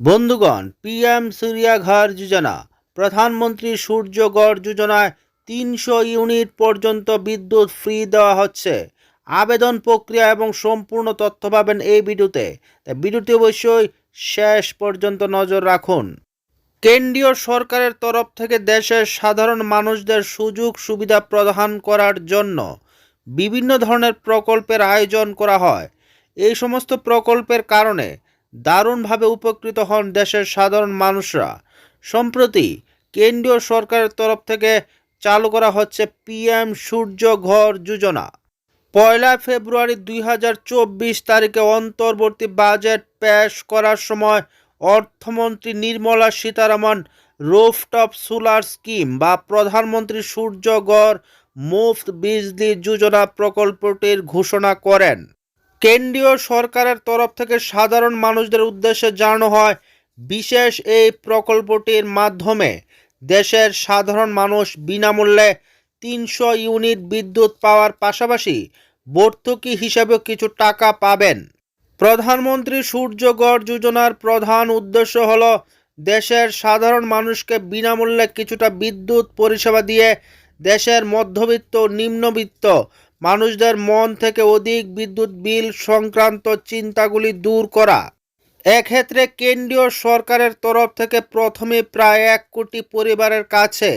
বন্ধুগণ পিএম সূর্যাঘর যোজনা, প্রধানমন্ত্রী সূর্যঘর যোজনায় তিনশো ইউনিট পর্যন্ত বিদ্যুৎ ফ্রি দেওয়া হচ্ছে। আবেদন প্রক্রিয়া এবং সম্পূর্ণ তথ্য পাবেন এই ভিডিওতে। তাই ভিডিওটি অবশ্যই শেষ পর্যন্ত নজর রাখুন। কেন্দ্রীয় সরকারের তরফ থেকে দেশের সাধারণ মানুষদের সুযোগ সুবিধা প্রদান করার জন্য বিভিন্ন ধরনের প্রকল্পের আয়োজন করা হয়। এই সমস্ত প্রকল্পের কারণে দারুণভাবে উপকৃত হন দেশের সাধারণ মানুষরা। সম্প্রতি কেন্দ্রীয় সরকারের তরফ থেকে চালু করা হচ্ছে পিএম সূর্য ঘর যোজনা। পয়লা ফেব্রুয়ারি দুই হাজার চব্বিশ তারিখে অন্তর্বর্তী বাজেট পেশ করার সময় অর্থমন্ত্রী Nirmala Sitharaman rooftop solar scheme বা প্রধানমন্ত্রী সূর্যঘর মুফত বিজলি যোজনা প্রকল্পটির ঘোষণা করেন। কেন্দ্রীয় সরকারের তরফ থেকে সাধারণ মানুষদের উদ্দেশ্যে জানানো হয়, বিশেষ এই প্রকল্পটির মাধ্যমে দেশের সাধারণ মানুষ বিনামূল্যে তিনশো ইউনিট বিদ্যুৎ পাওয়ার পাশাপাশি ভর্তুকি হিসেবে কিছু টাকা পাবেন। প্রধানমন্ত্রী সূর্যগড় যোজনার প্রধান উদ্দেশ্য হল দেশের সাধারণ মানুষকে বিনামূল্যে কিছুটা বিদ্যুৎ পরিষেবা দিয়ে দেশের মধ্যবিত্ত, নিম্নবিত্ত মানুষদের মন থেকে অধিক বিদ্যুৎ বিল সংক্রান্ত চিন্তাগুলি দূর করা। এক্ষেত্রে কেন্দ্রীয় সরকারের তরফ থেকে প্রথমে প্রায় এক কোটি পরিবারের কাছে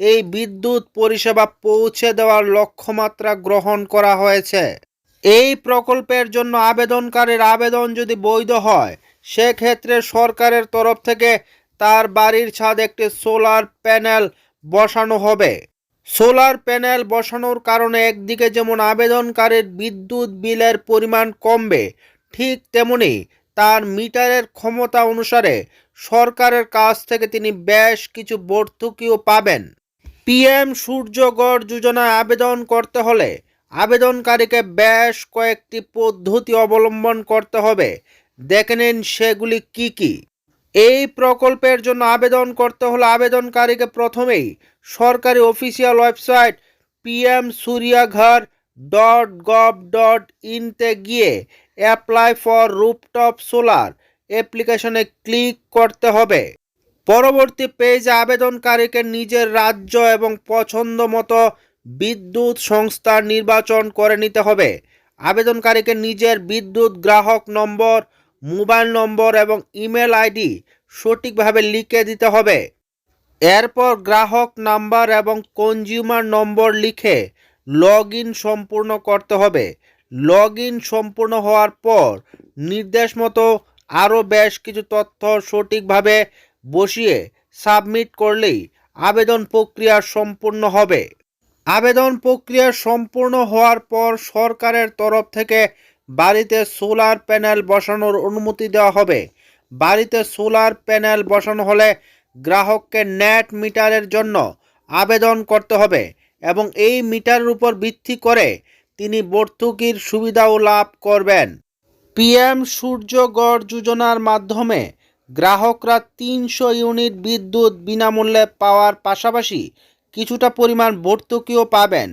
এই বিদ্যুৎ পরিষেবা পৌঁছে দেওয়ার লক্ষ্যমাত্রা গ্রহণ করা হয়েছে। এই প্রকল্পের জন্য আবেদনকারীর আবেদন যদি বৈধ হয়, সেক্ষেত্রে সরকারের তরফ থেকে তার বাড়ির ছাদ একটি সোলার প্যানেল বসানো হবে। সোলার প্যানেল বসানোর কারণে একদিকে যেমন আবেদনকারীর বিদ্যুৎ বিলের পরিমাণ কমবে, ঠিক তেমনি তার মিটারের ক্ষমতা অনুসারে সরকারের কাছ থেকে তিনি বেশ কিছু ভর্তুকিও পাবেন। পিএম সূর্যগড় যোজনায় আবেদন করতে হলে আবেদনকারীকে বেশ কয়েকটি পদ্ধতি অবলম্বন করতে হবে। দেখে নিন সেগুলি কি কি। এই প্রকল্পের জন্য আবেদন করতে হলে আবেদনকারীকে প্রথমেই সরকারি official website PM Suryaghar dot gov dot ইনতে গিয়ে অ্যাপ্লাই ফর রুপটপ সোলার অ্যাপ্লিকেশনে ক্লিক করতে হবে। পরবর্তী পেজে আবেদনকারীকে নিজের রাজ্য এবং পছন্দ মতো বিদ্যুৎ সংস্থা নির্বাচন করে নিতে হবে। আবেদনকারীকে নিজের বিদ্যুৎ গ্রাহক নম্বর মোবাইল নম্বর এবং ইমেল আইডি সঠিকভাবে লিখে দিতে হবে। এরপর গ্রাহক নাম্বার এবং কনজিউমার নম্বর লিখে লগ সম্পূর্ণ করতে হবে। লগ সম্পূর্ণ হওয়ার পর নির্দেশ মতো আরও বেশ কিছু তথ্য সঠিকভাবে বসিয়ে সাবমিট করলেই আবেদন প্রক্রিয়া সম্পূর্ণ হবে। আবেদন প্রক্রিয়া সম্পূর্ণ হওয়ার পর সরকারের তরফ থেকে বাড়িতে সোলার প্যানেল বসানোর অনুমতি দেওয়া হবে। বাড়িতে সোলার প্যানেল বসানো হলে গ্রাহককে নেট মিটারের জন্য আবেদন করতে হবে এবং এই মিটারের উপর ভিত্তি করে তিনি ভর্তুকির সুবিধাও লাভ করবেন। পিএম সূর্যঘর যোজনার মাধ্যমে গ্রাহকরা তিনশো ইউনিট বিদ্যুৎ বিনামূল্যে পাওয়ার পাশাপাশি কিছুটা পরিমাণ ভর্তুকিও পাবেন।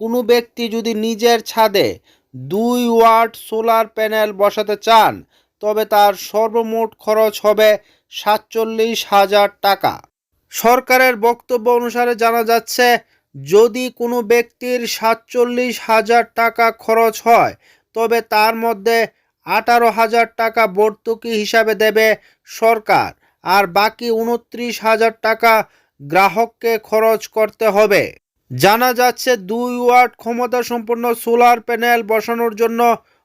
কোনো ব্যক্তি যদি নিজের ছাদে দুই ওয়াট সোলার প্যানেল বসাতে চান, তবে তার সর্বমোট খরচ হবে সাতচল্লিশ হাজার টাকা। সরকারের বক্তব্য অনুসারে জানা যাচ্ছে, যদি কোনো ব্যক্তির সাতচল্লিশ হাজার টাকা খরচ হয়, তবে তার মধ্যে আঠারো হাজার টাকা ভর্তুকি হিসাবে দেবে সরকার, আর বাকি উনত্রিশ হাজার টাকা গ্রাহককে খরচ করতে হবে। জানা যাচ্ছে দুই ওয়াট ক্ষমতা সম্পন্ন সোলার প্যানেল বসানোর জন্য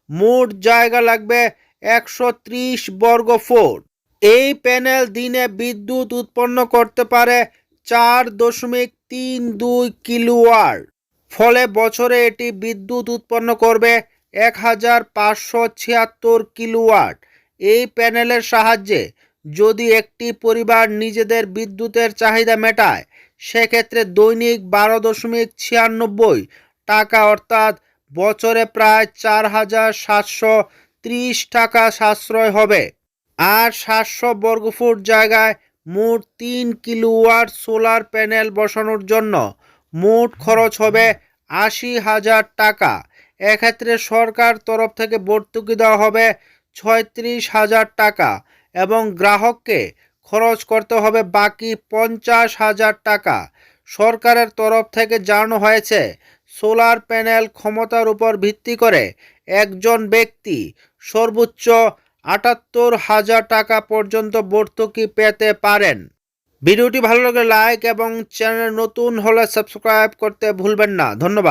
মোট জায়গা লাগবে একশো ত্রিশ বর্গ ফুট। এই প্যানেল দিনে বিদ্যুৎ উৎপন্ন করতে পারে চার দশমিক তিন দুই কিলোওয়াট। ফলে বছরে এটি বিদ্যুৎ উৎপন্ন করবে এক হাজার পাঁচশো ছিয়াত্তর কিলোওয়াট। এই প্যানেলের সাহায্যে যদি একটি পরিবার নিজেদের বিদ্যুতের চাহিদা মেটায় সেক্ষেত্রে দৈনিক বারো দশমিক ছিয়ানব্বই টাকা, অর্থাৎ বছরে প্রায় চার হাজার সাতশো ত্রিশ টাকা সাশ্রয় হবে। আর সাতশো বর্গফুট জায়গায় মোট তিন কিলোওয়াট সোলার প্যানেল বসানোর জন্য মোট খরচ হবে আশি হাজার টাকা। এক্ষেত্রে সরকার তরফ থেকে ভর্তুকি দেওয়া হবে ছয়ত্রিশ হাজার টাকা এবং গ্রাহককে খরচ করতে হবে বাকি পঞ্চাশ হাজার টাকা। সরকারের তরফ থেকে জানানো হয়েছে, সোলার প্যানেল ক্ষমতার উপর ভিত্তি করে একজন ব্যক্তি সর্বোচ্চ আটাত্তর হাজার টাকা পর্যন্ত ভর্তুকি পেতে পারেন। ভিডিওটি ভালো লাগলে লাইক এবং চ্যানেল নতুন হলে সাবস্ক্রাইব করতে ভুলবেন না। ধন্যবাদ।